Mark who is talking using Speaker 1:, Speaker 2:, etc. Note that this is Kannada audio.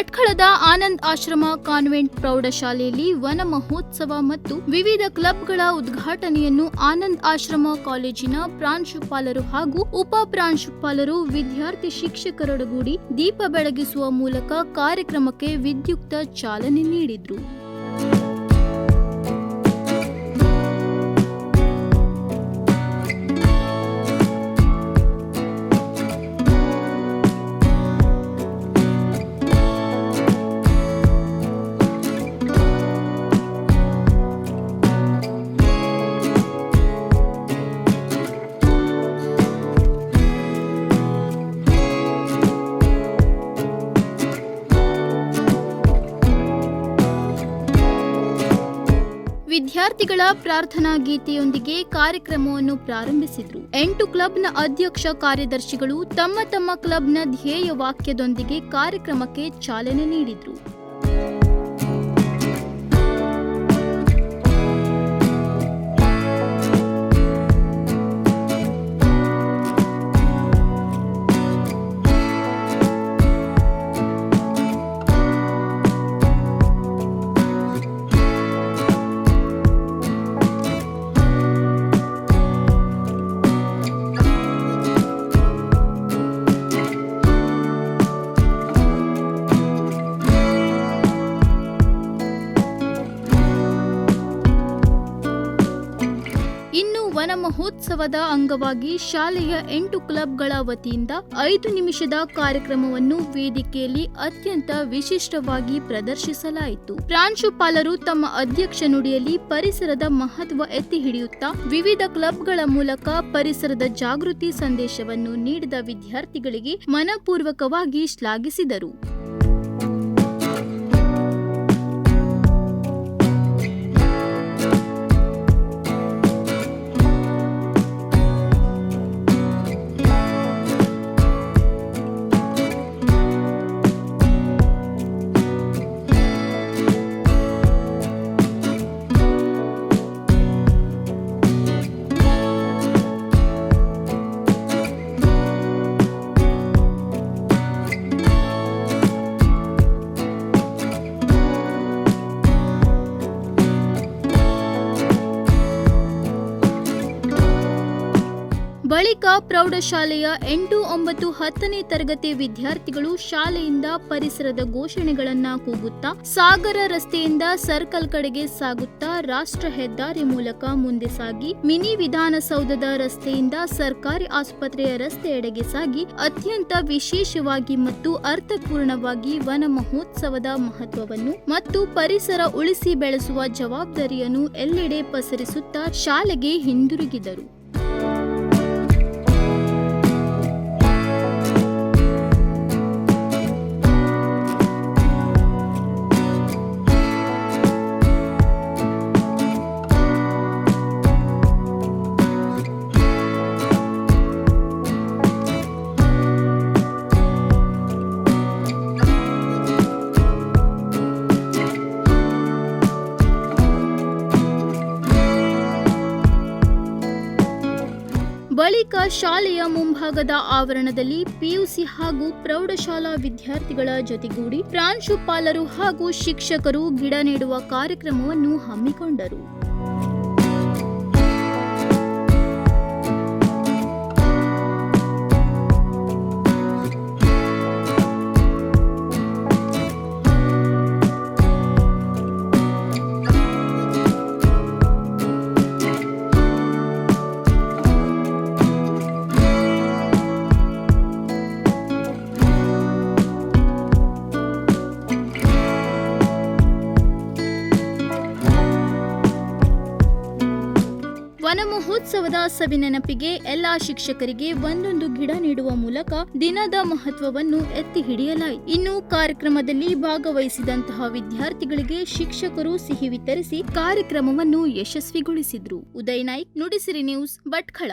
Speaker 1: ಭಟ್ಕಳದ ಆನಂದ್ ಆಶ್ರಮ ಕಾನ್ವೆಂಟ್ ಪ್ರೌಢಶಾಲೆಯಲ್ಲಿ ವನ ಮಹೋತ್ಸವ ಮತ್ತು ವಿವಿಧ ಕ್ಲಬ್ಗಳ ಉದ್ಘಾಟನೆಯನ್ನು ಆನಂದ್ ಆಶ್ರಮ ಕಾಲೇಜಿನ ಪ್ರಾಂಶುಪಾಲರು ಹಾಗೂ ಉಪ ಪ್ರಾಂಶುಪಾಲರು, ವಿದ್ಯಾರ್ಥಿ ಶಿಕ್ಷಕರೊಡಗೂಡಿ ದೀಪ ಬೆಳಗಿಸುವ ಮೂಲಕ ಕಾರ್ಯಕ್ರಮಕ್ಕೆ ವಿದ್ಯುಕ್ತ ಚಾಲನೆ ನೀಡಿದ್ರು. ವಿದ್ಯಾರ್ಥಿಗಳ ಪ್ರಾರ್ಥನಾ ಗೀತೆಯೊಂದಿಗೆ ಕಾರ್ಯಕ್ರಮವನ್ನು ಪ್ರಾರಂಭಿಸಿದರು. ಎಂಟು ಕ್ಲಬ್ನ ಅಧ್ಯಕ್ಷ ಕಾರ್ಯದರ್ಶಿಗಳು ತಮ್ಮ ತಮ್ಮ ಕ್ಲಬ್ನ ಧ್ಯೇಯ ವಾಕ್ಯದೊಂದಿಗೆ ಕಾರ್ಯಕ್ರಮಕ್ಕೆ ಚಾಲನೆ ನೀಡಿದ್ರು. ಇನ್ನು ವನ ಮಹೋತ್ಸವದ ಅಂಗವಾಗಿ ಶಾಲೆಯ ಎಂಟು ಕ್ಲಬ್ಗಳ ವತಿಯಿಂದ ಐದು ನಿಮಿಷದ ಕಾರ್ಯಕ್ರಮವನ್ನು ವೇದಿಕೆಯಲ್ಲಿ ಅತ್ಯಂತ ವಿಶಿಷ್ಟವಾಗಿ ಪ್ರದರ್ಶಿಸಲಾಯಿತು. ಪ್ರಾಂಶುಪಾಲರು ತಮ್ಮ ಅಧ್ಯಕ್ಷ ನುಡಿಯಲ್ಲಿ ಪರಿಸರದ ಮಹತ್ವ ಎತ್ತಿ ಹಿಡಿಯುತ್ತಾ ವಿವಿಧ ಕ್ಲಬ್ಗಳ ಮೂಲಕ ಪರಿಸರದ ಜಾಗೃತಿ ಸಂದೇಶವನ್ನು ನೀಡಿದ ವಿದ್ಯಾರ್ಥಿಗಳಿಗೆ ಮನಪೂರ್ವಕವಾಗಿ ಶ್ಲಾಘಿಸಿದರು. ಬಳಿಕ ಪ್ರೌಢಶಾಲೆಯ ಎಂಟು ಒಂಬತ್ತು ಹತ್ತನೇ ತರಗತಿ ವಿದ್ಯಾರ್ಥಿಗಳು ಶಾಲೆಯಿಂದ ಪರಿಸರದ ಘೋಷಣೆಗಳನ್ನ ಕೂಗುತ್ತಾ ಸಾಗರ ರಸ್ತೆಯಿಂದ ಸರ್ಕಲ್ ಕಡೆಗೆ ಸಾಗುತ್ತಾ ರಾಷ್ಟ್ರ ಹೆದ್ದಾರಿ ಮೂಲಕ ಮುಂದೆ ಸಾಗಿ ಮಿನಿ ವಿಧಾನಸೌಧದ ರಸ್ತೆಯಿಂದ ಸರ್ಕಾರಿ ಆಸ್ಪತ್ರೆಯ ರಸ್ತೆಯೆಡೆಗೆ ಸಾಗಿ ಅತ್ಯಂತ ವಿಶೇಷವಾಗಿ ಮತ್ತು ಅರ್ಥಪೂರ್ಣವಾಗಿ ವನ ಮಹೋತ್ಸವದ ಮಹತ್ವವನ್ನು ಮತ್ತು ಪರಿಸರ ಉಳಿಸಿ ಬೆಳೆಸುವ ಜವಾಬ್ದಾರಿಯನ್ನು ಎಲ್ಲೆಡೆ ಪಸರಿಸುತ್ತಾ ಶಾಲೆಗೆ ಹಿಂದಿರುಗಿದರು. ಬಳಿಕ ಶಾಲೆಯ ಮುಂಭಾಗದ ಆವರಣದಲ್ಲಿ ಪಿಯುಸಿ ಹಾಗೂ ಪ್ರೌಢಶಾಲಾ ವಿದ್ಯಾರ್ಥಿಗಳ ಜೊತೆಗೂಡಿ ಪ್ರಾಂಶುಪಾಲರು ಹಾಗೂ ಶಿಕ್ಷಕರು ಗಿಡ ನೆಡುವ ಕಾರ್ಯಕ್ರಮವನ್ನು ಹಮ್ಮಿಕೊಂಡರು. ವನ ಮಹೋತ್ಸವದ ಸವಿನೆನಪಿಗೆ ಎಲ್ಲಾ ಶಿಕ್ಷಕರಿಗೆ ಒಂದೊಂದು ಗಿಡ ನೀಡುವ ಮೂಲಕ ದಿನದ ಮಹತ್ವವನ್ನು ಎತ್ತಿ ಹಿಡಿಯಲಾಯಿತು ಇನ್ನು ಕಾರ್ಯಕ್ರಮದಲ್ಲಿ ಭಾಗವಹಿಸಿದಂತಹ ವಿದ್ಯಾರ್ಥಿಗಳಿಗೆ ಶಿಕ್ಷಕರು ಸಿಹಿ ವಿತರಿಸಿ ಕಾರ್ಯಕ್ರಮವನ್ನು ಯಶಸ್ವಿಗೊಳಿಸಿದ್ರು. ಉದಯ್ ನಾಯ್ಕ್, ನುಡಿಸಿರಿ ನ್ಯೂಸ್ ಭಟ್ಕಳ.